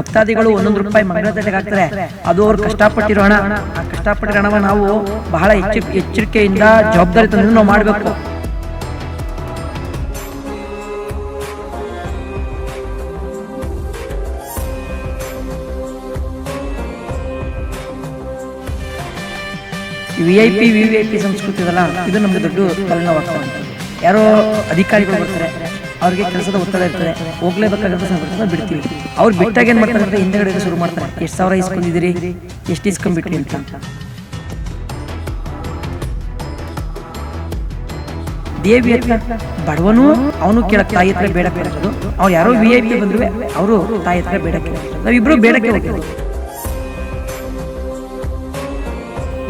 ಭಕ್ತಾದಿಗಳು ಒಂದೊಂದು ರೂಪಾಯಿ ಮಂಗಳಗಟ್ಟೆಗೆ ಹಾಕ್ತಾರೆ. ಅದು ಅವ್ರು ಕಷ್ಟಪಟ್ಟಿರೋ ಹಣ. ಆ ಕಷ್ಟಪಟ್ಟಿರೋ ಹಣವ ನಾವು ಬಹಳ ಎಚ್ಚ ಎಚ್ಚರಿಕೆಯಿಂದ ಜವಾಬ್ದಾರಿ ತಂದು ನಾವು ಮಾಡಬೇಕು. V I P V V I P ಸಂಸ್ಕೃತಿ ಇದಲ್ಲ, ಇದು ನಮಗೆ ದೊಡ್ಡ ತಲೆನೋವಾಗ್ತಾ ಯಾರೋ ಅಧಿಕಾರಿಗಳು ಬರ್ತಾರೆ, ಅವ್ರಿಗೆ ಕೆಲಸದ ಒತ್ತಡ ಇರ್ತದೆ ಹೋಗ್ಲೇಬೇಕಾಗಿರೋ ಸಂದರ್ಭದಲ್ಲಿ ಬಿಡ್ತೀವಿ. ಅವ್ರು ಬಿಟ್ಟಾಗ ಏನ್ ಮಾಡ್ತಾರೆ ಅಂದ್ರೆ ಹಿಂದೆಗಡೆ ಶುರು ಮಾಡ್ತಾರೆ. ಎಷ್ಟು ಸಾವಿರ ಇಸ್ಕೊಂಡಿದ್ದೀರಿ ಎಷ್ಟು ಇಸ್ಕೊಂಡ್ಬಿಟ್ರಿ ಅಂತ. ದೇವಿ ಹತ್ರ ಬಡವನು ಅವನು ಕೇಳಕ್ ತಾಯಿ ಹತ್ರ ಬೇಡ ಕೇಳೋದು. ಅವ್ರು ಯಾರೋ ವಿ ಐ ಪಿ ಬಂದ್ರು ಅವರು ತಾಯಿ ಹತ್ರ ಬೇಡ ಕೇಳೋದು. ನಾವಿಬ್ರು ಬೇಡ ಹೋಗ್ತೀವಿ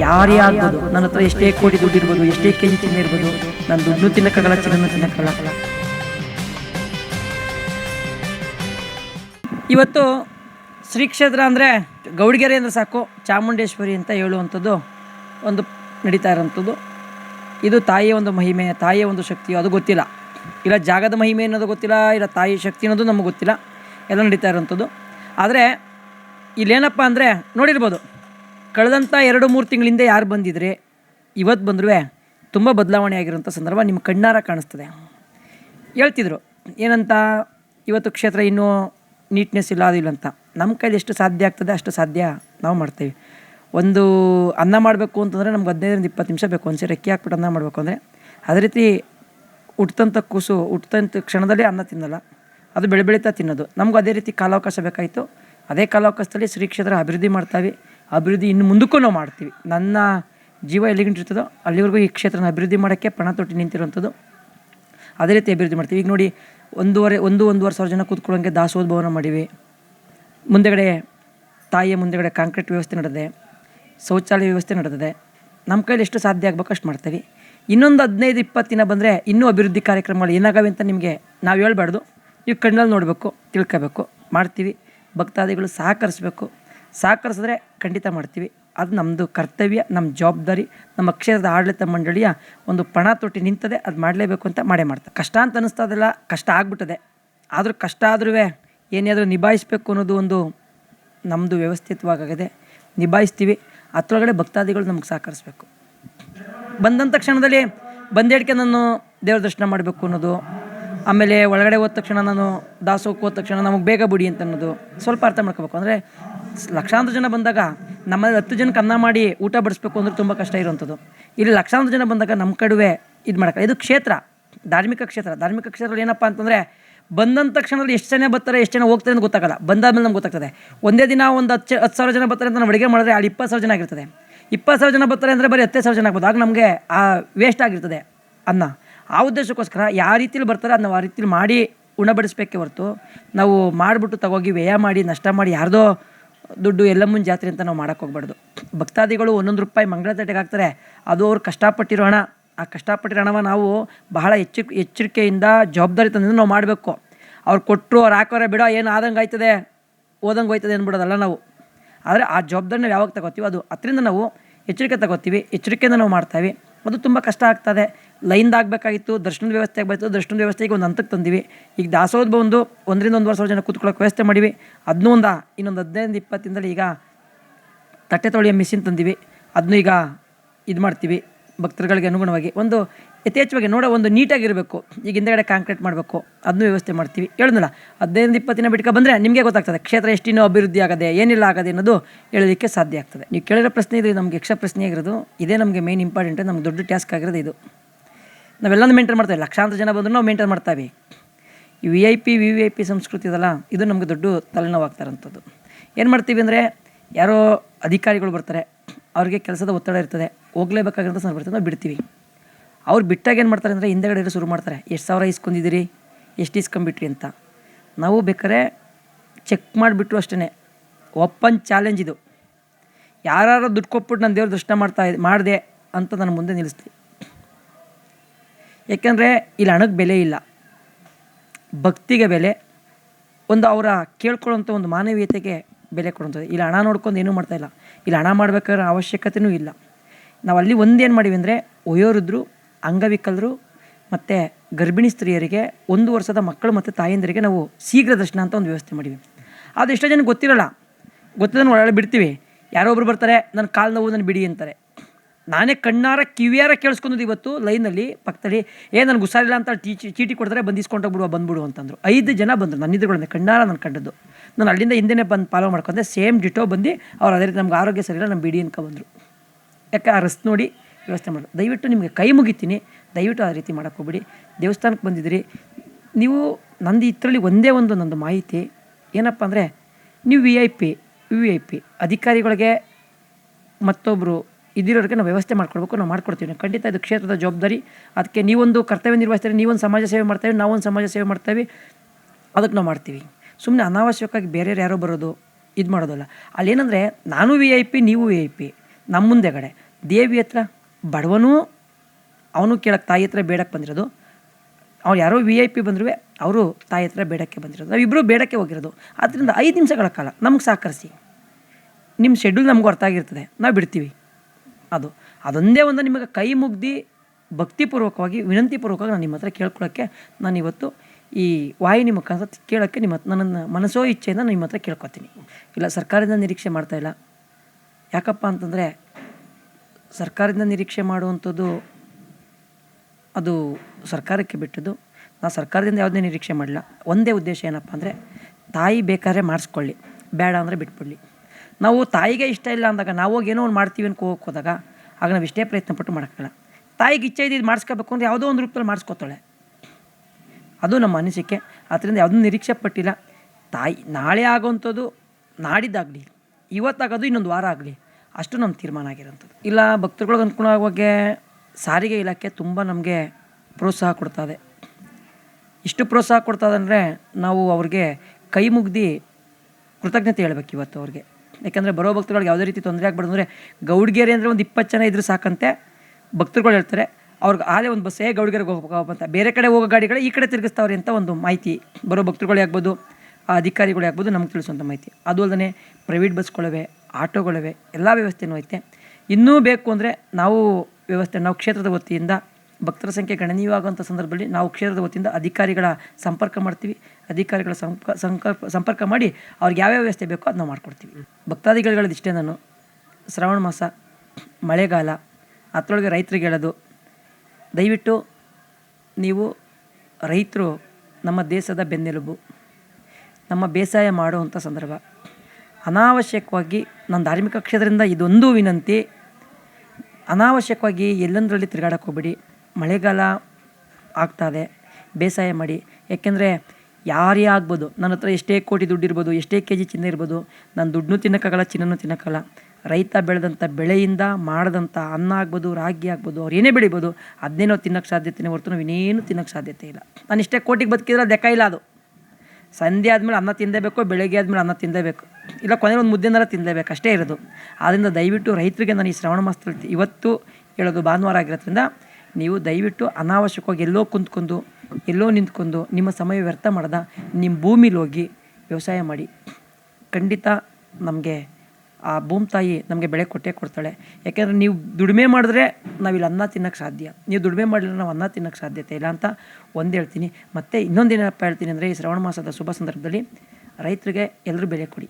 ಯಾರೇ ಆಗ್ಬೋದು, ನನ್ನ ಹತ್ರ ಎಷ್ಟೇ ಕೋಟಿ ದುಡ್ಡು ಇರ್ಬೋದು ಎಷ್ಟೇ ಕೆ ಜಿ ಚಿನ್ನ ಇರ್ಬೋದು ನಾನು ದುಡ್ಡು ತಿನ್ನಕ್ಕಾಗಲ್ಲ ಚಿನ್ನ ತಿನ್ನಕ್ಕಾಗಲ್ಲ. ಇವತ್ತು ಶ್ರೀ ಕ್ಷೇತ್ರ ಅಂದರೆ ಗೌಡಿಗೆರೆ ಅಂದರೆ ಸಾಕು, ಚಾಮುಂಡೇಶ್ವರಿ ಅಂತ ಹೇಳುವಂಥದ್ದು ಒಂದು ನಡೀತಾ ಇರೋಂಥದ್ದು. ಇದು ತಾಯಿಯ ಒಂದು ಮಹಿಮೆ, ತಾಯಿಯ ಒಂದು ಶಕ್ತಿ ಅದು ಗೊತ್ತಿಲ್ಲ. ಇಲ್ಲ ಜಾಗದ ಮಹಿಮೆ ಅನ್ನೋದು ಗೊತ್ತಿಲ್ಲ, ಇಲ್ಲ ತಾಯಿ ಶಕ್ತಿ ಅನ್ನೋದು ನಮಗೆ ಗೊತ್ತಿಲ್ಲ. ಎಲ್ಲ ನಡೀತಾ ಇರೋಂಥದ್ದು. ಆದರೆ ಇಲ್ಲೇನಪ್ಪ ಅಂದರೆ ನೋಡಿರ್ಬೋದು ಕಳೆದಂಥ ಎರಡು ಮೂರು ತಿಂಗಳಿಂದ ಯಾರು ಬಂದಿದ್ರೆ ಇವತ್ತು ಬಂದರೂ ತುಂಬ ಬದಲಾವಣೆ ಆಗಿರೋಂಥ ಸಂದರ್ಭ ನಿಮ್ಮ ಕಣ್ಣಾರ ಕಾಣಿಸ್ತದೆ. ಹೇಳ್ತಿದ್ರು, ಏನಂತ, ಇವತ್ತು ಕ್ಷೇತ್ರ ಇನ್ನೂ ನೀಟ್ನೆಸ್ ಇಲ್ಲ ಅದಿಲ್ಲ ಅಂತ. ನಮ್ಮ ಕೈಲಿ ಎಷ್ಟು ಸಾಧ್ಯ ಆಗ್ತದೆ ಅಷ್ಟು ಸಾಧ್ಯ ನಾವು ಮಾಡ್ತೇವೆ. ಒಂದು ಅನ್ನ ಮಾಡಬೇಕು ಅಂತಂದರೆ ನಮ್ಗೆ ಹದಿನೈದರಿಂದ ಇಪ್ಪತ್ತು ನಿಮಿಷ ಬೇಕು. ಒಂದು ಸರಿ ಅಕ್ಕಿ ಹಾಕ್ಬಿಟ್ಟು ಅನ್ನ ಮಾಡಬೇಕು ಅಂದರೆ, ಅದೇ ರೀತಿ ಹುಟ್ಟಂಥ ಕೂಸು ಹುಟ್ಟಂಥ ಕ್ಷಣದಲ್ಲಿ ಅನ್ನ ತಿನ್ನಲ್ಲ. ಅದು ಬೆಳೆ ಬೆಳೀತಾ ತಿನ್ನೋದು. ನಮ್ಗೆ ಅದೇ ರೀತಿ ಕಾಲಾವಕಾಶ ಬೇಕಾಯಿತು. ಅದೇ ಕಾಲಾವಕಾಶದಲ್ಲಿ ಶ್ರೀ ಕ್ಷೇತ್ರ ಅಭಿವೃದ್ಧಿ ಮಾಡ್ತಾವೆ. ಅಭಿವೃದ್ಧಿ ಇನ್ನು ಮುಂದಕ್ಕೂ ನಾವು ಮಾಡ್ತೀವಿ. ನನ್ನ ಜೀವ ಎಲ್ಲಿಗಿಂಟಿರ್ತದೋ ಅಲ್ಲಿವರೆಗೂ ಈ ಕ್ಷೇತ್ರನ ಅಭಿವೃದ್ಧಿ ಮಾಡೋಕ್ಕೆ ಪಣ ತೊಟ್ಟು ನಿಂತಿರುವಂಥದ್ದು. ಅದೇ ರೀತಿ ಅಭಿವೃದ್ಧಿ ಮಾಡ್ತೀವಿ. ಈಗ ನೋಡಿ, ಒಂದೂವರೆ, ಒಂದು, ಒಂದೂವರೆ ಸಾವಿರ ಜನ ಕೂತ್ಕೊಳ್ಳೋಂಗೆ ದಾಸೋದ್ ಭವನ ಮಾಡಿವಿ. ಮುಂದೆಗಡೆ ತಾಯಿಯ ಮುಂದೆಗಡೆ ಕಾಂಕ್ರೀಟ್ ವ್ಯವಸ್ಥೆ ನಡೆದಿದೆ. ಶೌಚಾಲಯ ವ್ಯವಸ್ಥೆ ನಡೆದಿದೆ. ನಮ್ಮ ಕೈಲಿ ಎಷ್ಟು ಸಾಧ್ಯ ಆಗಬೇಕು ಅಷ್ಟು ಮಾಡ್ತೀವಿ. ಇನ್ನೊಂದು ಹದಿನೈದು, ಇಪ್ಪತ್ತು ದಿನ ಬಂದರೆ ಇನ್ನೂ ಅಭಿವೃದ್ಧಿ ಕಾರ್ಯಕ್ರಮಗಳು ಏನಾಗವೆ ಅಂತ ನಿಮಗೆ ನಾವು ಹೇಳ್ಬಾರ್ದು. ನೀವು ಕಣ್ಣಲ್ಲಿ ನೋಡಬೇಕು, ತಿಳ್ಕೋಬೇಕು. ಮಾಡ್ತೀವಿ. ಭಕ್ತಾದಿಗಳು ಸಹಕರಿಸ್ಬೇಕು. ಸಹಕರಿಸಿದ್ರೆ ಖಂಡಿತ ಮಾಡ್ತೀವಿ. ಅದು ನಮ್ಮದು ಕರ್ತವ್ಯ ನಮ್ಮ ಜವಾಬ್ದಾರಿ, ನಮ್ಮ ಕ್ಷೇತ್ರದ ಆಡಳಿತ ಮಂಡಳಿಯ ಒಂದು ಪಣ ತೊಟ್ಟಿ ನಿಂತದೆ, ಅದು ಮಾಡಲೇಬೇಕು ಅಂತ ಮಾಡೇ ಮಾಡ್ತಾರೆ. ಕಷ್ಟ ಅಂತ ಅನ್ನಿಸ್ತದಲ್ಲ ಕಷ್ಟ ಆಗ್ಬಿಟ್ಟದೆ. ಆದರೂ ಕಷ್ಟ ಆದ್ರೂ ಏನಾದರೂ ನಿಭಾಯಿಸಬೇಕು ಅನ್ನೋದು ಒಂದು ನಮ್ಮದು ವ್ಯವಸ್ಥಿತವಾಗಿದೆ ನಿಭಾಯಿಸ್ತೀವಿ. ಅದರೊಳಗಡೆ ಭಕ್ತಾದಿಗಳು ನಮಗೆ ಸಹಕರಿಸಬೇಕು. ಬಂದಂಥ ಕ್ಷಣದಲ್ಲಿ ಬಂದೇಡ್ಕೆ ನಾನು ದೇವ್ರ ದರ್ಶನ ಮಾಡಬೇಕು ಅನ್ನೋದು, ಆಮೇಲೆ ಒಳಗಡೆ ಹೋದ ತಕ್ಷಣ ನಾನು ದಾಸೋಹಕ್ಕೆ ಹೋದ ತಕ್ಷಣ ನಮಗೆ ಬೇಗ ಬಿಡಿ ಅಂತ ಅನ್ನೋದು ಸ್ವಲ್ಪ ಅರ್ಥ ಮಾಡ್ಕೋಬೇಕು. ಅಂದರೆ ಲಕ್ಷಾಂತರ ಜನ ಬಂದಾಗ ನಮ್ಮಲ್ಲಿ ಹತ್ತು ಜನಕ್ಕೆ ಅನ್ನ ಮಾಡಿ ಊಟ ಬಡಿಸ್ಬೇಕು ಅಂದರೆ ತುಂಬ ಕಷ್ಟ ಇರುವಂಥದ್ದು. ಇಲ್ಲಿ ಲಕ್ಷಾಂತರ ಜನ ಬಂದಾಗ ನಮ್ಮ ಕಡುವೆ ಇದು ಮಾಡೋಕ್ಕೆ ಇದು ಕ್ಷೇತ್ರ, ಧಾರ್ಮಿಕ ಕ್ಷೇತ್ರ. ಧಾರ್ಮಿಕ ಕ್ಷೇತ್ರದಲ್ಲಿ ಏನಪ್ಪ ಅಂತಂದರೆ ಬಂದಂಥ ಕ್ಷಣದಲ್ಲಿ ಎಷ್ಟು ಜನ ಬರ್ತಾರೆ, ಎಷ್ಟು ಜನ ಹೋಗ್ತಾರೆ ಅಂತ ಗೊತ್ತಾಗಲ್ಲ. ಬಂದಾದ್ಮೇಲೆ ನಮ್ಗೆ ಗೊತ್ತಾಗ್ತದೆ. ಒಂದೇ ದಿನ ಒಂದು ಹತ್ತು ಹತ್ತು ಸಾವಿರ ಜನ ಬರ್ತಾರೆ ಅಂತ ನಾವು ಅಡುಗೆ ಮಾಡಿದ್ರೆ ಅಲ್ಲಿ ಇಪ್ಪತ್ತು ಸಾವಿರ ಜನ ಆಗಿರ್ತದೆ. ಇಪ್ಪತ್ತು ಸಾವಿರ ಜನ ಬರ್ತಾರೆ ಅಂದರೆ ಬರೀ ಹತ್ತೇ ಸಾವಿರ ಜನ ಆಗ್ಬೋದು. ಆಗ ನಮಗೆ ಆ ವೇಸ್ಟ್ ಆಗಿರ್ತದೆ ಅನ್ನ. ಆ ಉದ್ದೇಶಕ್ಕೋಸ್ಕರ ಯಾವ ರೀತಿಲಿ ಬರ್ತಾರೆ ಅದನ್ನ ಆ ರೀತಿಲಿ ಮಾಡಿ ಉಣಬಡಿಸ್ಬೇಕೇ ಹೊರತು ನಾವು ಮಾಡಿಬಿಟ್ಟು ತಗೋಗಿ ವ್ಯಯ ಮಾಡಿ ನಷ್ಟ ಮಾಡಿ ಯಾರ್ದೋ ದುಡ್ಡು ಎಲ್ಲಮ್ಮನ ಜಾತ್ರೆ ಅಂತ ನಾವು ಮಾಡೋಕ್ಕೆ ಹೋಗ್ಬಾರ್ದು. ಭಕ್ತಾದಿಗಳು ಒಂದೊಂದು ರೂಪಾಯಿ ಮಂಗಳಗಟ್ಟೆಗೆ ಹಾಕ್ತಾರೆ, ಅದು ಅವ್ರು ಕಷ್ಟಪಟ್ಟಿರೋ ಹಣ. ಆ ಕಷ್ಟಪಟ್ಟಿರೋ ಹಣವ ನಾವು ಬಹಳ ಎಚ್ಚ ಎಚ್ಚರಿಕೆಯಿಂದ, ಜವಾಬ್ದಾರಿ ತಂದಿಂದ ನಾವು ಮಾಡಬೇಕು. ಅವ್ರು ಕೊಟ್ಟರು ಅವ್ರು ಹಾಕೋರೆ, ಬಿಡೋ, ಏನು ಆದಂಗೆ ಆಯ್ತದೆ? ಓದಂಗೆ ಹೋಯ್ತದೆ ಅಂದ್ಬಿಡೋದಲ್ಲ ನಾವು. ಆದರೆ ಆ ಜವಾಬ್ದಾರಿ ಯಾವಾಗ ತಗೋತೀವಿ ಅದು, ಅದರಿಂದ ನಾವು ಎಚ್ಚರಿಕೆ ತಗೋತೀವಿ, ಎಚ್ಚರಿಕೆಯಿಂದ ನಾವು ಮಾಡ್ತೀವಿ ಅದು ತುಂಬ ಕಷ್ಟ ಆಗ್ತದೆ ಲೈನ್ದು ಆಗಬೇಕಾಗಿತ್ತು, ದರ್ಶನದ ವ್ಯವಸ್ಥೆ ಆಗಬೇಕು ದರ್ಶನದ ವ್ಯವಸ್ಥೆಗೆ ಒಂದು ಹಂತಕ್ಕೆ ತಂದಿವಿ. ಈಗ ದಾಸೋಹದ ಬಂದು ಒಂದರಿಂದ ಒಂದುವರೆ ಸಾವಿರ ಜನ ಕೂತ್ಕೊಳ್ಳೋಕೆ ವ್ಯವಸ್ಥೆ ಮಾಡಿವಿ. ಅದನ್ನೂ ಒಂದು, ಇನ್ನೊಂದು ಹದಿನೈದು ಇಪ್ಪತ್ತಿಂದಲೇ ಈಗ ತಟ್ಟೆ ತೊಳೆಯೋ ಮಿಷಿನ್ ತಂದಿವಿ. ಅದನ್ನು ಈಗ ಇದು ಮಾಡ್ತೀವಿ, ಭಕ್ತರುಗಳಿಗೆ ಅನುಗುಣವಾಗಿ. ಒಂದು ಯಥೇಚ್ಛವಾಗಿ ನೋಡೋ ಒಂದು ನೀಟಾಗಿರಬೇಕು. ಈಗ ಹಿಂದೆಗಡೆ ಕಾಂಕ್ರೀಟ್ ಮಾಡಬೇಕು ಅದನ್ನು ವ್ಯವಸ್ಥೆ ಮಾಡ್ತೀವಿ. ಹೇಳಿದ್ನಲ್ಲ ಹದಿನೈದು ಇಪ್ಪತ್ತಿನ ಬಿಟ್ಕೊ ಬಂದರೆ ನಿಮಗೆ ಗೊತ್ತಾಗ್ತದೆ, ಕ್ಷೇತ್ರ ಎಷ್ಟಿನೂ ಅಭಿವೃದ್ಧಿ ಆಗದೆ, ಏನಿಲ್ಲ ಆಗದೆ ಅನ್ನೋದು ಹೇಳಲಿಕ್ಕೆ ಸಾಧ್ಯ ಆಗ್ತದೆ. ನೀವು ಕೇಳಿರೋ ಪ್ರಶ್ನೆ ಇದು ನಮಗೆ ಯಕ್ಷ ಪ್ರಶ್ನೆ ಆಗಿರೋದು, ಇದೇ ನಮಗೆ ಮೇನ್ ಇಂಪಾರ್ಟೆಂಟ್ ನಮ್ಗೆ ದೊಡ್ಡ ಟಾಸ್ಕ್ ಆಗಿರೋದು ಇದು. ನಾವೆಲ್ಲನೂ ಮೇಂಟೈನ್ ಮಾಡ್ತೇವೆ. ಲಕ್ಷಾಂತರ ಜನ ಬಂದರೂ ನಾವು ಮೇಂಟೈನ್ ಮಾಡ್ತಾವೆ. ಈ V I P V V I P ಸಂಸ್ಕೃತಿ ಇದಲ್ಲ, ಇದು ನಮಗೆ ದೊಡ್ಡ ತಲೆನೋವಾಗ್ತಾರಂಥದ್ದು. ಏನು ಮಾಡ್ತೀವಿ ಅಂದರೆ, ಯಾರೋ ಅಧಿಕಾರಿಗಳು ಬರ್ತಾರೆ. ಅವ್ರಿಗೆ ಕೆಲಸದ ಒತ್ತಡ ಇರ್ತದೆ. ಹೋಗಲೇಬೇಕಾಗಿರೋ ಸಂದರ್ಭ ನಾವು ಬಿಡ್ತೀವಿ. ಅವ್ರು ಬಿಟ್ಟಾಗ ಏನು ಮಾಡ್ತಾರೆ ಅಂದರೆ, ಹಿಂದೆಗಡೆ ಇರೋ ಶುರು ಮಾಡ್ತಾರೆ. ಎಷ್ಟು ಸಾವಿರ ಇಸ್ಕೊಂಡಿದ್ದೀರಿ ಎಷ್ಟು ಇಸ್ಕೊಂಬಿಟ್ರಿ ಅಂತ. ನಾವು ಬೇಕಾದ್ರೆ ಚೆಕ್ ಮಾಡಿಬಿಟ್ಟು ಅಷ್ಟೇ ಓಪನ್ ಚಾಲೆಂಜ್ ಇದು. ಯಾರು ದುಡ್ಡು ಕೊಟ್ಬಿಟ್ಟು ನಾನು ದೇವ್ರ ದರ್ಶನ ಮಾಡ್ತಾ ಮಾಡಿದೆ ಅಂತ ನಾನು ಮುಂದೆ ನಿಲ್ಲಿಸ್ತೀವಿ. ಯಾಕೆಂದರೆ ಇಲ್ಲಿ ಹಣಕ್ಕೆ ಬೆಲೆ ಇಲ್ಲ. ಭಕ್ತಿಗೆ ಬೆಲೆ, ಒಂದು ಅವರ ಕೇಳ್ಕೊಳ್ಳೋಂಥ ಒಂದು ಮಾನವೀಯತೆಗೆ ಬೆಲೆ ಕೊಡುವಂಥದ್ದು. ಇಲ್ಲಿ ಹಣ ನೋಡ್ಕೊಂಡು ಏನೂ ಮಾಡ್ತಾ ಇಲ್ಲ. ಹಣ ಮಾಡ್ಬೇಕಾದ್ರೆ ಅವಶ್ಯಕತೆಯೂ ಇಲ್ಲ. ನಾವು ಅಲ್ಲಿ ಒಂದೇನು ಮಾಡೀವಿ ಅಂದರೆ ವಯೋವೃದ್ಧರು, ಅಂಗವಿಕಲರು ಮತ್ತು ಗರ್ಭಿಣಿ ಸ್ತ್ರೀಯರಿಗೆ, ಒಂದು ವರ್ಷದ ಮಕ್ಕಳು ಮತ್ತು ತಾಯಂದಿರಿಗೆ ನಾವು ಶೀಘ್ರ ದರ್ಶನ ಅಂತ ಒಂದು ವ್ಯವಸ್ಥೆ ಮಾಡಿವಿ. ಅದು ಎಷ್ಟೋ ಜನಕ್ಕೆ ಗೊತ್ತಿರಲ್ಲ. ಗೊತ್ತಿದ್ರೆ ಒಳಗಡೆ ಬಿಡ್ತೀವಿ. ಯಾರೋ ಒಬ್ರು ಬರ್ತಾರೆ, ನನ್ನ ಕಾಲು ನೋವು, ನನ್ನ ಬಿಡಿ ಅಂತಾರೆ. ನಾನೇ ಕಣ್ಣಾರ, ಕಿವಿಯಾರ ಕೇಳಿಸ್ಕೊಂಡು ಇವತ್ತು ಲೈನಲ್ಲಿ, ಪಕ್ಕದಲ್ಲಿ, ಏ, ನನಗೆ ಹುಷಾರಿಲ್ಲ ಅಂತ ಟೀಚಿ ಚೀಟಿ ಕೊಡ್ತಾರೆ ಬಂದು ಬಿಡುವ ಬಂದ್ಬಿಡು ಅಂತಂದರು. ಐದು ಜನ ಬಂದರು, ನನ್ನ ಇದ್ರುಗಳನ್ನೇ ಕಣ್ಣಾರ ನಾನು ಕಂಡದ್ದು. ನಾನು ಅಲ್ಲಿಂದ ಹಿಂದೆನೇ ಬಂದು ಫಾಲೋ ಮಾಡ್ಕೊಂಡೆ, ಸೇಮ್ ಡಿಟೋ ಬಂದು ಅವ್ರು ಅದೇ ರೀತಿ ನಮ್ಗೆ ಆರೋಗ್ಯ ಸರಿಯಿಲ್ಲ, ನಮ್ಮ ಬಿಡಿ ಅನ್ಕೊ ಬಂದರು. ಯಾಕೆ, ಆ ರಸ್ತೆ ನೋಡಿ ವ್ಯವಸ್ಥೆ ಮಾಡೋದು ದಯವಿಟ್ಟು ನಿಮಗೆ ಕೈ ಮುಗಿತೀನಿ, ದಯವಿಟ್ಟು ಆ ರೀತಿ ಹೋಗ್ಬಿಡಿ. ದೇವಸ್ಥಾನಕ್ಕೆ ಬಂದಿದ್ದೀರಿ. ನೀವು, ನಂದು ಇದರಲ್ಲಿ ಒಂದೇ ಒಂದು ನಂದು ಮಾಹಿತಿ, ಏನಪ್ಪ ಅಂದರೆ, ನೀವು V I P V I P ಅಧಿಕಾರಿಗಳಿಗೆ ಮತ್ತೊಬ್ಬರು ಇದಿರೋರಿಗೆ ನಾವು ವ್ಯವಸ್ಥೆ ಮಾಡ್ಕೊಡ್ಬೇಕು, ನಾವು ಮಾಡ್ಕೊಡ್ತೀವಿ. ಖಂಡಿತ ಇದು ಕ್ಷೇತ್ರದ ಜವಾಬ್ದಾರಿ. ಅದಕ್ಕೆ ನೀವೊಂದು ಕರ್ತವ್ಯ ನಿರ್ವಹಿಸ್ತೀರಿ, ನೀವೊಂದು ಸಮಾಜ ಸೇವೆ ಮಾಡ್ತೇವೆ, ನಾವೊಂದು ಸಮಾಜ ಸೇವೆ ಮಾಡ್ತೇವೆ. ಅದಕ್ಕೆ ನಾವು ಮಾಡ್ತೀವಿ. ಸುಮ್ಮನೆ ಅನಾವಶ್ಯಕವಾಗಿ ಬೇರೆಯವ್ರು ಯಾರೋ ಬರೋದು, ಇದು ಮಾಡೋದಲ್ಲ. ಅಲ್ಲೇನಂದರೆ ನಾನು ವಿ ಐ ಪಿ ನೀವು ವಿ ಐ ಪಿ ನಮ್ಮ ಮುಂದೆಗಡೆ ದೇವಿ ಹತ್ರ ಬಡವನೂ ಅವನು ಕೇಳಕ್ಕೆ ತಾಯಿ ಹತ್ರ ಬೇಡಕ್ಕೆ ಬಂದಿರೋದು. ಅವ್ರು ಯಾರೋ ವಿ ಐ ಪಿ ಬಂದರೂ ಅವರು ತಾಯಿ ಹತ್ರ ಬೇಡಕ್ಕೆ ಬಂದಿರೋದು. ನಾವಿಬ್ಬರು ಬೇಡಕ್ಕೆ ಹೋಗಿರೋದು. ಆದ್ದರಿಂದ ಐದು ನಿಮಿಷಗಳ ಕಾಲ ನಮ್ಗೆ ಸಹಕರಿಸಿ. ನಿಮ್ಮ ಶೆಡ್ಯೂಲ್ ನಮ್ಗೆ ಅರ್ಥ ಆಗಿರ್ತದೆ ನಾವು ಬಿಡ್ತೀವಿ. ಅದು. ಅದೊಂದೇ ಒಂದು ನಿಮಗೆ ಕೈ ಮುಗ್ದು ಭಕ್ತಿಪೂರ್ವಕವಾಗಿ, ವಿನಂತಿಪೂರ್ವಕವಾಗಿ ನಾನು ನಿಮ್ಮ ಹತ್ರ ಕೇಳ್ಕೊಳ್ಳೋಕ್ಕೆ ನಾನು ಇವತ್ತು ಈ ವಾಹಿನಿ ಮುಖಾಂತರ ಕೇಳೋಕ್ಕೆ ನಿಮ್ಮ ನನ್ನ ಮನಸ್ಸೋ ಇಚ್ಛೆಯಿಂದ ನಾನು ನಿಮ್ಮ ಹತ್ರ ಕೇಳ್ಕೊತೀನಿ. ಇಲ್ಲ, ಸರ್ಕಾರದಿಂದ ನಿರೀಕ್ಷೆ ಮಾಡ್ತಾ ಇಲ್ಲ. ಯಾಕಪ್ಪ ಅಂತಂದರೆ, ಸರ್ಕಾರದಿಂದ ನಿರೀಕ್ಷೆ ಮಾಡುವಂಥದ್ದು ಅದು ಸರ್ಕಾರಕ್ಕೆ ಬಿಟ್ಟದ್ದು. ನಾನು ಸರ್ಕಾರದಿಂದ ಯಾವುದೇ ನಿರೀಕ್ಷೆ ಮಾಡಿಲ್ಲ ಒಂದೇ ಉದ್ದೇಶ ಏನಪ್ಪ ಅಂದರೆ, ತಾಯಿ ಬೇಕಾದ್ರೆ ಮಾಡಿಸ್ಕೊಳ್ಳಿ. ಬೇಡ ಅಂದರೆ ಬಿಟ್ಬಿಡಲಿ. ನಾವು ತಾಯಿಗೆ ಇಷ್ಟ ಇಲ್ಲ ಅಂದಾಗ ನಾವು ಏನೋ ಒಂದು ಮಾಡ್ತೀವಿ ಅಂತ ಹೋಗಕ್ಕೆ ಹೋದಾಗ ಆಗ ನಾವು ಇಷ್ಟೇ ಪ್ರಯತ್ನ ಪಟ್ಟು ಮಾಡೋಕ್ಕಲ್ಲ ತಾಯಿಗೆ ಇಚ್ಛೆ ಇದ್ದು ಇದು ಮಾಡಿಸ್ಕೋಬೇಕು ಅಂದರೆ ಯಾವುದೋ ಒಂದು ರೂಪದಲ್ಲಿ ಮಾಡಿಸ್ಕೋತಾಳೆ. ಅದು ನಮ್ಮ ಅನಿಸಿಕೆ. ಅದರಿಂದ ಯಾವುದೂ ನಿರೀಕ್ಷೆ ಪಟ್ಟಿಲ್ಲ. ತಾಯಿ, ನಾಳೆ ಆಗೋವಂಥದ್ದು ನಾಡಿದ್ದಾಗಲಿ, ಇವತ್ತಾಗೋದು ಇನ್ನೊಂದು ವಾರ ಆಗಲಿ, ಅಷ್ಟು ನಮ್ಮ ತೀರ್ಮಾನ ಆಗಿರೋಂಥದ್ದು. ಇಲ್ಲ, ಭಕ್ತರುಗಳಿಗೆ ಅನುಕೂಲವಾಗುವಾಗೆ ಸಾರಿಗೆ ಇಲಾಖೆ ತುಂಬ ನಮಗೆ ಪ್ರೋತ್ಸಾಹ ಕೊಡ್ತದೆ. ಇಷ್ಟು ಪ್ರೋತ್ಸಾಹ ಕೊಡ್ತದೆ ಅಂದರೆ ನಾವು ಅವ್ರಿಗೆ ಕೈ ಮುಗ್ದು ಕೃತಜ್ಞತೆ ಹೇಳ್ಬೇಕು ಇವತ್ತು ಅವ್ರಿಗೆ. ಯಾಕಂದರೆ ಬರೋ ಭಕ್ತರುಗಳಿಗೆ ಯಾವುದೇ ರೀತಿ ತೊಂದರೆ ಆಗ್ಬಾರ್ದು ಅಂದರೆ ಗೌಡ್ಗೆರೆ ಅಂದರೆ ಒಂದು ಇಪ್ಪತ್ತು ಜನ ಇದ್ರೆ ಸಾಕಂತೆ. ಭಕ್ತರುಗಳು ಹೇಳ್ತಾರೆ, ಅವ್ರಿಗೆ ಆದರೆ ಒಂದು ಬಸ್ಸೇ ಗೌಡ್ಗೆರೆಗೆ ಹೋಗ್ಬೇಕು ಅಂತ ಬೇರೆ ಕಡೆ ಹೋಗೋ ಗಾಡಿಗಳು ಈ ಕಡೆ ತಿರುಗಿಸ್ತಾವ್ರೆ ಅಂತ ಒಂದು ಮಾಹಿತಿ ಬರೋ ಭಕ್ತರುಗಳೇ ಆಗ್ಬೋದು, ಆ ಅಧಿಕಾರಿಗಳೇ ಆಗ್ಬೋದು, ನಮ್ಗೆ ತಿಳಿಸುವಂಥ ಮಾಹಿತಿ. ಅದು ಅಲ್ಲದೆ ಪ್ರೈವೇಟ್ ಬಸ್ಗಳಿವೆ, ಆಟೋಗಳಿವೆ, ಎಲ್ಲ ವ್ಯವಸ್ಥೆನೂ ಐತೆ. ಇನ್ನೂ ಬೇಕು ಅಂದರೆ ನಾವು ವ್ಯವಸ್ಥೆ, ನಾವು ಕ್ಷೇತ್ರದ ವತಿಯಿಂದ ಭಕ್ತರ ಸಂಖ್ಯೆ ಗಣನೀಯವಾಗುವಂಥ ಸಂದರ್ಭದಲ್ಲಿ ನಾವು ಕ್ಷೇತ್ರದ ವತಿಯಿಂದ ಅಧಿಕಾರಿಗಳ ಸಂಪರ್ಕ ಮಾಡ್ತೀವಿ. ಅಧಿಕಾರಿಗಳ ಸಂಪ, ಸಂಕಲ್ಪ, ಸಂಪರ್ಕ ಮಾಡಿ ಅವ್ರಿಗೆ ಯಾವ್ಯಾವ ವ್ಯವಸ್ಥೆ ಬೇಕೋ ಅದನ್ನ ಮಾಡ್ಕೊಡ್ತೀವಿ. ಭಕ್ತಾದಿಗಳು ಇಷ್ಟೇ ನಾನು. ಶ್ರಾವಣ ಮಾಸ, ಮಳೆಗಾಲ, ಅದರೊಳಗೆ ರೈತರಿಗೆ ಹೇಳೋದು. ದಯವಿಟ್ಟು ನೀವು ರೈತರು ನಮ್ಮ ದೇಶದ ಬೆನ್ನೆಲುಬು. ನಮ್ಮ ಬೇಸಾಯ ಮಾಡುವಂಥ ಸಂದರ್ಭ. ಅನಾವಶ್ಯಕವಾಗಿ ನನ್ನ ಧಾರ್ಮಿಕ ಕ್ಷೇತ್ರದಿಂದ ಇದೊಂದು ವಿನಂತಿ. ಅನಾವಶ್ಯಕವಾಗಿ ಎಲ್ಲೆಂದರಲ್ಲಿ ತಿರುಗಾಡಕ್ಕೆ ಹೋಗ್ಬೇಡಿ. ಮಳೆಗಾಲ ಆಗ್ತದೆ ಬೇಸಾಯ ಮಾಡಿ. ಯಾಕೆಂದರೆ ಯಾರೇ ಆಗ್ಬೋದು, ನನ್ನ ಹತ್ರ ಎಷ್ಟೇ ಕೋಟಿ ದುಡ್ಡು ಇರ್ಬೋದು, ಎಷ್ಟೇ ಕೆ ಜಿ ಚಿನ್ನ ಇರ್ಬೋದು, ನಾನು ದುಡ್ಡನ್ನೂ ತಿನ್ನೋಕ್ಕಾಗಲ್ಲ ಚಿನ್ನನೂ ತಿನ್ನೋಕ್ಕಲ್ಲ ರೈತ ಬೆಳೆದಂಥ ಬೆಳೆಯಿಂದ ಮಾಡಿದಂಥ ಅನ್ನ ಆಗ್ಬೋದು, ರಾಗಿ ಆಗ್ಬೋದು, ಅವ್ರು ಏನೇ ಬೆಳಿಬೋದು ಅದನ್ನೇ ನಾವು ತಿನ್ನೋಕ್ಕೆ ಸಾಧ್ಯತೆ ಹೊರತು ನಾವು ಇನ್ನೇನು ತಿನ್ನೋಕ್ಕೆ ಸಾಧ್ಯತೆ ಇಲ್ಲ. ನಾನು ಇಷ್ಟೇ ಕೋಟಿಗೆ ಬದುಕಿದ್ರೆ ಲೆಕ್ಕ ಇಲ್ಲ ಅದು. ಸಂಧೆ ಆದಮೇಲೆ ಅನ್ನ ತಿನ್ನಲೇಬೇಕು ಬೆಳಗ್ಗೆ ಆದಮೇಲೆ ಅನ್ನ ತಿನ್ನಲೇಬೇಕು ಇಲ್ಲ ಕೊನೆಗೆ ಒಂದು ಮುದ್ದೆನಾರ ತಿನ್ನಲೇಬೇಕು ಅಷ್ಟೇ ಇರೋದು. ಆದ್ದರಿಂದ ದಯವಿಟ್ಟು ರೈತರಿಗೆ ನಾನು ಈ ಶ್ರವಣ ಮಾಸದಲ್ಲಿ ಇವತ್ತು ಹೇಳೋದು ಭಾನುವಾರ ಆಗಿರೋದ್ರಿಂದ, ನೀವು ದಯವಿಟ್ಟು ಅನಾವಶ್ಯಕವಾಗಿ ಎಲ್ಲೋ ಕುಂತ್ಕೊಂಡು ಎಲ್ಲೋ ನಿಂತ್ಕೊಂಡು ನಿಮ್ಮ ಸಮಯ ವ್ಯರ್ಥ ಮಾಡ್ದ ನಿಮ್ಮ ಭೂಮಿಲಿ ಹೋಗಿ ವ್ಯವಸಾಯ ಮಾಡಿ. ಖಂಡಿತ ನಮಗೆ ಆ ಭೂಮಿ ತಾಯಿ ನಮಗೆ ಬೆಳೆ ಕೊಟ್ಟೇ ಕೊಡ್ತಾಳೆ. ಯಾಕೆಂದರೆ ನೀವು ದುಡಿಮೆ ಮಾಡಿದ್ರೆ ನಾವಿಲ್ಲಿ ಅನ್ನ ತಿನ್ನೋಕ್ಕೆ ಸಾಧ್ಯ. ನೀವು ದುಡಿಮೆ ಮಾಡಲಿಲ್ಲ ನಾವು ಅನ್ನ ತಿನ್ನೋಕ್ಕೆ ಸಾಧ್ಯತೆ ಇಲ್ಲ ಅಂತ ಒಂದು ಹೇಳ್ತೀನಿ. ಮತ್ತು ಇನ್ನೊಂದೇನಪ್ಪ ಹೇಳ್ತೀನಿ ಅಂದರೆ ಈ ಶ್ರವಣ ಮಾಸದ ಶುಭ ಸಂದರ್ಭದಲ್ಲಿ ರೈತರಿಗೆ ಎಲ್ಲರೂ ಬೆಲೆ ಕೊಡಿ.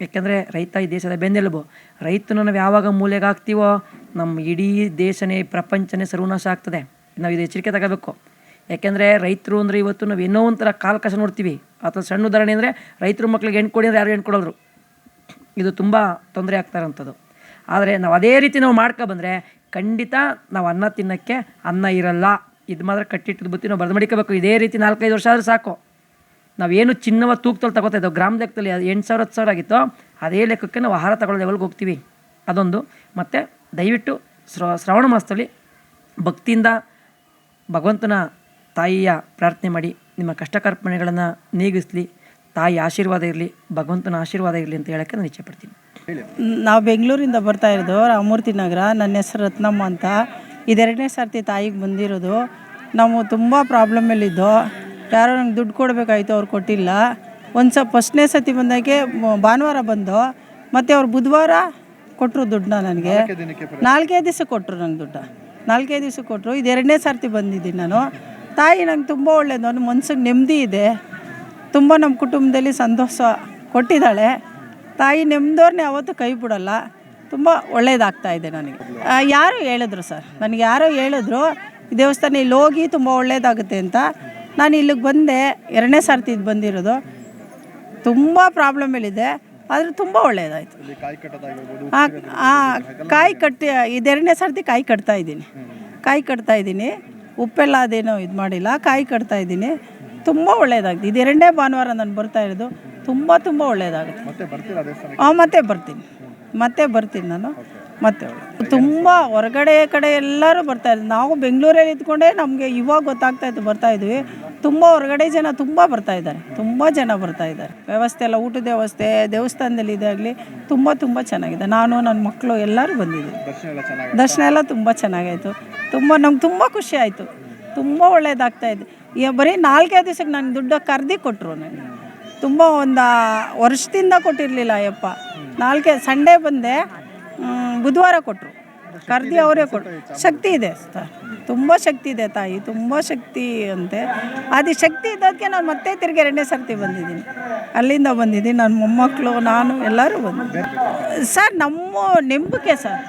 ಯಾಕೆಂದರೆ ರೈತ ಈ ದೇಶದ ಬೆನ್ನೆಲುಬು. ರೈತನ ನಾವು ಯಾವಾಗ ಮೂಲೆಗೆ ಹಾಕ್ತೀವೋ ನಮ್ಮ ಇಡೀ ದೇಶನೇ, ಪ್ರಪಂಚನೇ ಸರ್ವನಾಶ ಆಗ್ತದೆ. ನಾವು ಇದು ಎಚ್ಚರಿಕೆ ತಗೋಬೇಕು. ಯಾಕೆಂದರೆ ರೈತರು ಅಂದರೆ ಇವತ್ತು ನಾವು ಏನೋ ಒಂಥರ ಕಾಲು ನೋಡ್ತೀವಿ. ಅಥವಾ ಸಣ್ಣ ಉದಾಹರಣೆ ಅಂದರೆ ರೈತರು ಮಕ್ಕಳಿಗೆ ಹೆಣ್ಣು ಕೊಡಿ ಅಂದರೆ ಯಾರು ಹೆಣ್ಣು ಕೊಡೋದ್ರು ಇದು ತುಂಬ ತೊಂದರೆ ಆಗ್ತಾರಂಥದ್ದು ಆದರೆ ನಾವು ಅದೇ ರೀತಿ ನಾವು ಮಾಡ್ಕೊ ಬಂದರೆ ಖಂಡಿತ ನಾವು ಅನ್ನ ತಿನ್ನೋಕ್ಕೆ ಅನ್ನ ಇರಲ್ಲ. ಇದು ಮಾತ್ರ ಕಟ್ಟಿಟ್ಟದ ಬುತ್ತಿ ನಾವು ಬರೆದು ಮಡಿಕೋಬೇಕು. ಇದೇ ರೀತಿ ನಾಲ್ಕೈದು ವರ್ಷ ಆದರೂ ಸಾಕು. ನಾವೇನು ಚಿನ್ನವ ತೂಕದಲ್ಲಿ ತಗೋತಾ ಇದ್ದೋ, ಗ್ರಾಮ ಲೆಕ್ಕದಲ್ಲಿ ಅದು ಎಂಟು ಸಾವಿರ, ಹತ್ತು ಸಾವಿರ ಆಗಿತ್ತೋ, ಅದೇ ಲೆಕ್ಕಕ್ಕೆ ನಾವು ಆಹಾರ ತಗೊಳ್ಳೋ ಲೆವೆಲ್ಗೆ ಹೋಗ್ತೀವಿ. ಅದೊಂದು. ಮತ್ತು ದಯವಿಟ್ಟು ಶ್ರ, ಶ್ರವಣ ಮಾಸದಲ್ಲಿ ಭಕ್ತಿಯಿಂದ ಭಗವಂತನ ತಾಯಿಯ ಪ್ರಾರ್ಥನೆ ಮಾಡಿ ನಿಮ್ಮ ಕಷ್ಟಕರ್ಪಣೆಗಳನ್ನು ನೀಗಿಸಲಿ ತಾಯಿ ಆಶೀರ್ವಾದ ಇರಲಿ ಭಗವಂತನ ಆಶೀರ್ವಾದ ಇರಲಿ ಅಂತ ಹೇಳೋಕ್ಕೆ ನಾನು ಇಚ್ಛೆಪಡ್ತೀನಿ ನಾವು ಬೆಂಗಳೂರಿಂದ ಬರ್ತಾ ಇರೋದು ರಾಮಮೂರ್ತಿ ನಗರ ನನ್ನ ಹೆಸರು ರತ್ನಮ್ಮ ಅಂತ. ಇದೆರಡನೇ ಸರ್ತಿ ತಾಯಿಗೆ ಬಂದಿರೋದು. ನಾವು ತುಂಬ ಪ್ರಾಬ್ಲಮ್ಮಲ್ಲಿದ್ದು ಯಾರೋ ನಂಗೆ ದುಡ್ಡು ಕೊಡಬೇಕಾಯ್ತು ಅವ್ರು ಕೊಟ್ಟಿಲ್ಲ. ಒಂದು ಸ ಫಸ್ಟ್ನೇ ಸತಿ ಬಂದಾಗೆ ಭಾನುವಾರ ಬಂದು ಮತ್ತು ಅವ್ರು ಬುಧವಾರ ಕೊಟ್ಟರು ದುಡ್ಡನ್ನ ನನಗೆ. ನಾಲ್ಕೈದು ದಿವಸ ಕೊಟ್ಟರು ನಂಗೆ ದುಡ್ಡು. ನಾಲ್ಕೈದು ದಿವಸ ಕೊಟ್ಟರು ಇದೆರಡನೇ ಎರಡನೇ ಸರ್ತಿ ಬಂದಿದ್ದೀನಿ ನಾನು. ತಾಯಿ ನಂಗೆ ತುಂಬ ಒಳ್ಳೆಯದು ನನ್ನ ಮನ್ಸಿಗೆ ನೆಮ್ಮದಿ ಇದೆ. ತುಂಬ ನಮ್ಮ ಕುಟುಂಬದಲ್ಲಿ ಸಂತೋಷ ಕೊಟ್ಟಿದ್ದಾಳೆ. ತಾಯಿ ನೆಮ್ಮದವ್ರನ್ನ ಯಾವತ್ತೂ ಕೈ ಬಿಡಲ್ಲ. ತುಂಬ ಒಳ್ಳೇದಾಗ್ತಾ ಇದೆ ನನಗೆ. ಯಾರು ಹೇಳಿದ್ರು ಸರ್ ನನಗೆ ಯಾರೋ ಹೇಳಿದ್ರು ಈ ದೇವಸ್ಥಾನ ಇಲ್ಲಿ ಹೋಗಿ ತುಂಬ ಒಳ್ಳೆಯದಾಗುತ್ತೆ ಅಂತ. ನಾನು ಇಲ್ಲಿಗೆ ಬಂದೆ ಎರಡನೇ ಸರ್ತಿ ಇದು ಬಂದಿರೋದು. ತುಂಬ ಪ್ರಾಬ್ಲಮ್ಗಳಿದೆ ಆದರೆ ತುಂಬ ಒಳ್ಳೆಯದಾಯಿತು ಕಾಯಿ ಕಟ್ಟಿ ಇದೆರಡನೇ ಸರ್ತಿ ಕಾಯಿ ಕಟ್ತಾ ಇದ್ದೀನಿ. ಕಾಯಿ ಕಟ್ತಾ ಇದ್ದೀನಿ. ಉಪ್ಪೆಲ್ಲ ಅದೇನೋ ಇದು ಮಾಡಿಲ್ಲ. ಕಾಯಿ ಕಟ್ತಾ ಇದ್ದೀನಿ. ತುಂಬ ಒಳ್ಳೆಯದಾಗಿದೆ ಇದು ಎರಡನೇ ಭಾನುವಾರ ನಾನು ಬರ್ತಾ ಇರೋದು. ತುಂಬ ತುಂಬ ಒಳ್ಳೆಯದಾಗುತ್ತೆ ಹಾಂ ಮತ್ತೆ ಬರ್ತೀನಿ. ಮತ್ತೆ ಬರ್ತೀನಿ ನಾನು. ಮತ್ತೆ ತುಂಬ ಹೊರಗಡೆ ಕಡೆ ಎಲ್ಲರೂ ಬರ್ತಾ ಇದ್ದಾರೆ ನಾವು ಬೆಂಗಳೂರಲ್ಲಿ ಇದ್ಕೊಂಡೇ ನಮಗೆ ಇವಾಗ ಗೊತ್ತಾಗ್ತಾ ಇತ್ತು ಬರ್ತಾ ಇದ್ವಿ. ತುಂಬ ಹೊರಗಡೆ ಜನ ತುಂಬ ಬರ್ತಾ ಇದ್ದಾರೆ. ತುಂಬ ಜನ ಬರ್ತಾ ಇದ್ದಾರೆ. ವ್ಯವಸ್ಥೆ ಎಲ್ಲ ಊಟದ ವ್ಯವಸ್ಥೆ ದೇವಸ್ಥಾನದಲ್ಲಿ ಇದಾಗಲಿ ತುಂಬ ತುಂಬ ಚೆನ್ನಾಗಿದೆ. ನಾನು ನನ್ನ ಮಕ್ಕಳು ಎಲ್ಲರೂ ಬಂದಿದ್ದೀವಿ. ದರ್ಶನ ಎಲ್ಲ ತುಂಬ ಚೆನ್ನಾಗಾಯಿತು. ತುಂಬ ನಮ್ಗೆ ತುಂಬ ಖುಷಿ ಆಯಿತು. ತುಂಬ ಒಳ್ಳೇದಾಗ್ತಾ ಇದೆ. ಈಗ ಬರೀ ನಾಲ್ಕೈದು ದಿವಸಕ್ಕೆ ನಾನು ದುಡ್ಡು ಕರ್ದು ಕೊಟ್ಟರು ನನಗೆ. ತುಂಬ ಒಂದು ವರ್ಷದಿಂದ ಕೊಟ್ಟಿರಲಿಲ್ಲ ಅಯ್ಯಪ್ಪ. ನಾಲ್ಕೇ ಸಂಡೇ ಬಂದೆ ಬುಧವಾರ ಕೊಟ್ಟರು ಕರ್ದಿ ಅವರೇ ಕೊಟ್ಟು ಶಕ್ತಿ ಇದೆ ಸರ್ ತುಂಬ ಶಕ್ತಿ ಇದೆ ತಾಯಿ, ತುಂಬ ಶಕ್ತಿ ಅಂತೆ. ಅದು ಶಕ್ತಿ ಇದ್ದಕ್ಕೆ ನಾನು ಮತ್ತೆ ತಿರುಗಿ ಎರಡನೇ ಸರ್ತಿ ಬಂದಿದ್ದೀನಿ. ಅಲ್ಲಿಂದ ಬಂದಿದ್ದೀನಿ ನನ್ನ ಮೊಮ್ಮಕ್ಕಳು ನಾನು, ಎಲ್ಲರೂ ಬಂದಿದ್ದೀನಿ. ಸರ್, ನಮ್ಮ ನಂಬಿಕೆ ಸರ್,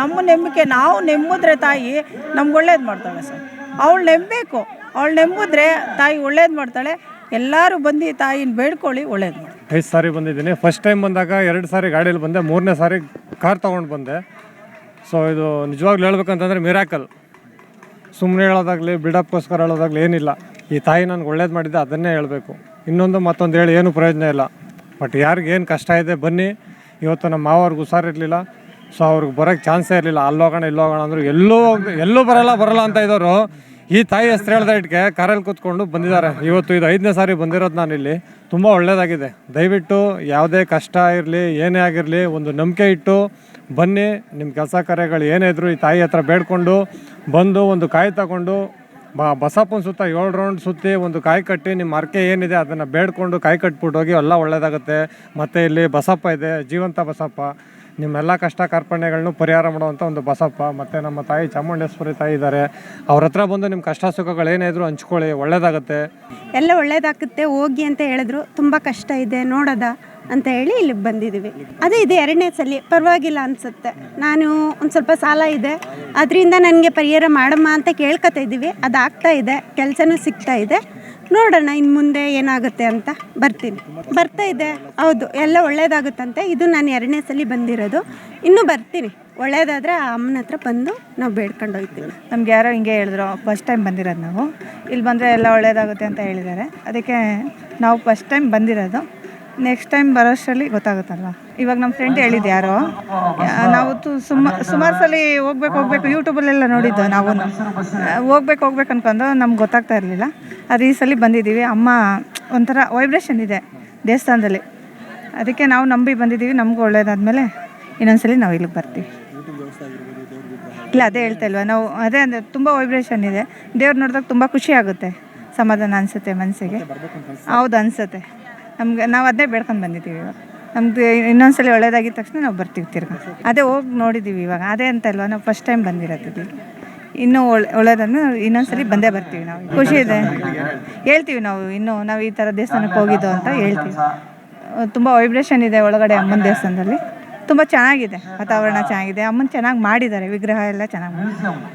ನಮ್ಮ ನಂಬಿಕೆ, ನಾವು ನೆಮ್ಮಿದ್ರೆ ತಾಯಿ ನಮ್ಗೆ ಒಳ್ಳೇದು ಮಾಡ್ತಾಳೆ ಸರ್. ಅವಳು ನೆಮ್ಮಬೇಕು ಅವಳು ನೆಂಬಿದ್ರೆ ತಾಯಿ ಒಳ್ಳೇದು ಮಾಡ್ತಾಳೆ. ಎಲ್ಲರೂ ಬಂದು ತಾಯಿನ ಬೇಡ್ಕೊಳ್ಳಿ, ಒಳ್ಳೇದು ಐದು ಸಾರಿ ಬಂದಿದ್ದೀನಿ. ಫಸ್ಟ್ ಟೈಮ್ ಬಂದಾಗ ಎರಡು ಸಾರಿ ಗಾಡೀಲಿ ಬಂದೆ, ಮೂರನೇ ಸಾರಿ ಕಾರ್ ತೊಗೊಂಡು ಬಂದೆ. ಸೊ ಇದು ನಿಜವಾಗ್ಲೂ ಹೇಳ್ಬೇಕಂತಂದರೆ ಮಿರಾಕಲ್. ಸುಮ್ಮನೆ ಹೇಳೋದಾಗಲಿ ಬಿಲ್ಡಪ್ಗೋಸ್ಕರ ಹೇಳೋದಾಗಲಿ ಏನಿಲ್ಲ. ಈ ತಾಯಿ ನನಗೆ ಒಳ್ಳೇದು ಮಾಡಿದ್ದೆ, ಅದನ್ನೇ ಹೇಳಬೇಕು. ಇನ್ನೊಂದು ಮತ್ತೊಂದು ಹೇಳಿ ಏನು ಪ್ರಯೋಜನ ಇಲ್ಲ. ಬಟ್ ಯಾರಿಗೇನು ಕಷ್ಟ ಇದೆ, ಬನ್ನಿ. ಇವತ್ತು ನಮ್ಮ ಮಾವವ್ರಿಗೆ ಹುಷಾರಿರಲಿಲ್ಲ ಸೊ ಅವ್ರಿಗೆ ಬರೋಕ್ಕೆ ಚಾನ್ಸೇ ಇರಲಿಲ್ಲ. ಅಲ್ಲೋಗೋಣ ಇಲ್ಲೋಗೋಣ ಅಂದರು ಎಲ್ಲೂ ಎಲ್ಲೂ ಬರಲ್ಲ ಬರಲ್ಲ ಅಂತ ಇದ್ದವರು ಈ ತಾಯಿ ಹೆಸ್ರು ಹೇಳ್ದ ಇಟ್ಗೆ ಕಾರಲ್ಲಿ ಕೂತ್ಕೊಂಡು ಬಂದಿದ್ದಾರೆ. ಇವತ್ತು ಇದು ಐದನೇ ಸಾರಿ ಬಂದಿರೋದು ನಾನು ಇಲ್ಲಿ ತುಂಬ ಒಳ್ಳೆಯದಾಗಿದೆ ದಯವಿಟ್ಟು ಯಾವುದೇ ಕಷ್ಟ ಇರಲಿ, ಏನೇ ಆಗಿರಲಿ, ಒಂದು ನಂಬಿಕೆ ಇಟ್ಟು ಬನ್ನಿ ನಿಮ್ಮ ಕೆಲಸ ಕಾರ್ಯಗಳು ಏನೇ ಈ ತಾಯಿ ಹತ್ರ ಬೇಡ್ಕೊಂಡು ಬಂದು ಒಂದು ಕಾಯಿ ತಗೊಂಡು ಬ, ಬಸಪ್ಪನ ಸುತ್ತ ಏಳು ರೌಂಡ್ ಸುತ್ತಿ ಒಂದು ಕಾಯಿ ಕಟ್ಟಿ ನಿಮ್ಮ ಅರ್ಕೆ ಏನಿದೆ ಅದನ್ನು ಬೇಡ್ಕೊಂಡು ಕಾಯಿ ಕಟ್ಬಿಟ್ಟೋಗಿ ಎಲ್ಲ ಒಳ್ಳೆಯದಾಗುತ್ತೆ ಮತ್ತು ಇಲ್ಲಿ ಬಸಪ್ಪ ಇದೆ, ಜೀವಂತ ಬಸಪ್ಪ. ನಿಮ್ಮೆಲ್ಲ ಕಷ್ಟ ಕಾರ್ಪಣ್ಯಗಳನ್ನು ಪರಿಹಾರ ಮಾಡುವಂಥ ಒಂದು ಬಸಪ್ಪ. ಮತ್ತು ನಮ್ಮ ತಾಯಿ ಚಾಮುಂಡೇಶ್ವರಿ ತಾಯಿ ಇದ್ದಾರೆ ಅವ್ರ ಹತ್ರ ಬಂದು ನಿಮ್ಮ ಕಷ್ಟ ಸುಖಗಳೇನೇ ಇದ್ರು ಹಂಚ್ಕೊಳ್ಳಿ ಒಳ್ಳೆಯದಾಗುತ್ತೆ ಎಲ್ಲ ಒಳ್ಳೆಯದಾಗುತ್ತೆ ಹೋಗಿ ಅಂತ ಹೇಳಿದ್ರು. ತುಂಬ ಕಷ್ಟ ಇದೆ, ನೋಡೋದ. ಅಂತ ಹೇಳಿ ಇಲ್ಲಿಗೆ ಬಂದಿದ್ದೀವಿ. ಅದೇ ಇದು ಎರಡನೇ ಸಲ, ಪರವಾಗಿಲ್ಲ ಅನಿಸುತ್ತೆ. ನಾನು ಒಂದು ಸ್ವಲ್ಪ ಸಾಲ ಇದೆ. ಅದರಿಂದ ನನಗೆ ಪರಿಹಾರ ಮಾಡಮ್ಮ ಅಂತ ಕೇಳ್ಕೊತಾ ಇದ್ದೀವಿ. ಅದು ಆಗ್ತಾ ಇದೆ, ಕೆಲಸನೂ ಸಿಗ್ತಾ ಇದೆ. ನೋಡೋಣ ಇನ್ನು ಮುಂದೆ ಏನಾಗುತ್ತೆ ಅಂತ ಬರ್ತೀನಿ. ಬರ್ತಾ ಇದೆ, ಹೌದು, ಎಲ್ಲ ಒಳ್ಳೇದಾಗುತ್ತಂತೆ. ಇದು ನಾನು ಎರಡನೇ ಸಲ ಬಂದಿರೋದು. ಇನ್ನೂ ಬರ್ತೀನಿ. ಒಳ್ಳೇದಾದರೆ ಆ ಅಮ್ಮನ ಹತ್ರ ಬಂದು ನಾವು ಬೇಡ್ಕೊಂಡು ಹೋಗ್ತೀವಿ. ನಮ್ಗೆ ಯಾರೋ ಹಿಂಗೆ ಹೇಳಿದ್ರು ಫಸ್ಟ್ ಟೈಮ್ ಬಂದಿರೋದು ನಾವು. ಇಲ್ಲಿ ಬಂದರೆ ಎಲ್ಲ ಒಳ್ಳೇದಾಗುತ್ತೆ ಅಂತ ಹೇಳಿದ್ದಾರೆ. ಅದಕ್ಕೆ ನಾವು ಫಸ್ಟ್ ಟೈಮ್ ಬಂದಿರೋದು. ನೆಕ್ಸ್ಟ್ ಟೈಮ್ ಬರೋಷ್ಟರಲ್ಲಿ ಗೊತ್ತಾಗುತ್ತಲ್ವ? ಇವಾಗ ನಮ್ಮ ಫ್ರೆಂಡ್ ಹೇಳಿದ್ದು ಯಾರೋ ನಾವು ತು ಸುಮ, ಸುಮಾರು ಸಲ ಹೋಗ್ಬೇಕು ಹೋಗ್ಬೇಕು ಯೂಟ್ಯೂಬಲ್ಲೆಲ್ಲ ನೋಡಿದ್ದು ನಾವು ಹೋಗ್ಬೇಕು ಹೋಗ್ಬೇಕು ಅನ್ಕೊಂಡು ನಮ್ಗೆ ಗೊತ್ತಾಗ್ತಾ ಇರಲಿಲ್ಲ. ಅದು ಈ ಸಲ ಬಂದಿದ್ದೀವಿ. ಅಮ್ಮ ಒಂಥರ ವೈಬ್ರೇಷನ್ ಇದೆ ದೇವಸ್ಥಾನದಲ್ಲಿ. ಅದಕ್ಕೆ ನಾವು ನಂಬಿ ಬಂದಿದ್ದೀವಿ, ನಮಗೂ ಒಳ್ಳೇದಾದಮೇಲೆ ಇನ್ನೊಂದ್ಸಲಿ ನಾವು ಇಲ್ಲಿಗೆ ಬರ್ತೀವಿ. ಇಲ್ಲ, ಅದೇ ಹೇಳ್ತಾ ಇಲ್ವಾ? ನಾವು ಅದೇ ಅಂದರೆ ತುಂಬ ವೈಬ್ರೇಷನ್ ಇದೆ. ದೇವ್ರು ನೋಡಿದಾಗ ತುಂಬ ಖುಷಿ ಆಗುತ್ತೆ. ಸಮಾಧಾನ ಅನಿಸುತ್ತೆ ಮನಸ್ಸಿಗೆ ಹೌದು, ಅನಿಸುತ್ತೆ. ನಮ್ಗೆ ನಾವು ಅದನ್ನೇ ಬೇಡ್ಕೊಂಡು ಬಂದಿದ್ದೀವಿ ಇವಾಗ. ನಮ್ದು ಇನ್ನೊಂದ್ಸಲ ಒಳ್ಳೇದಾಗಿದ್ದ ತಕ್ಷಣ ನಾವು ಬರ್ತೀವಿ ತಿರ್ಗ. ಅದೇ ಹೋಗಿ ನೋಡಿದ್ದೀವಿ ಇವಾಗ. ಅದೇ ಅಂತ ಅಲ್ವಾ? ನಾವು ಫಸ್ಟ್ ಟೈಮ್ ಬಂದಿರೋದು ಇನ್ನೂ ಒಳ್ಳೆ ಒಳ್ಳೇದನ್ನು ಇನ್ನೊಂದ್ಸಲಿ ಬಂದೇ ಬರ್ತೀವಿ ನಾವು. ಖುಷಿ ಇದೆ. ಹೇಳ್ತೀವಿ ನಾವು ಇನ್ನೂ ನಾವು ಈ ಥರ ದೇವಸ್ಥಾನಕ್ಕೆ ಹೋಗಿದ್ದು ಅಂತ ಹೇಳ್ತೀವಿ. ತುಂಬ ವೈಬ್ರೇಷನ್ ಇದೆ ಒಳಗಡೆ ಅಮ್ಮನ ದೇವಸ್ಥಾನದಲ್ಲಿ. ತುಂಬ ಚೆನ್ನಾಗಿದೆ ವಾತಾವರಣ ಚೆನ್ನಾಗಿದೆ. ಅಮ್ಮನ ಚೆನ್ನಾಗಿ ಮಾಡಿದ್ದಾರೆ, ವಿಗ್ರಹ ಎಲ್ಲ ಚೆನ್ನಾಗಿ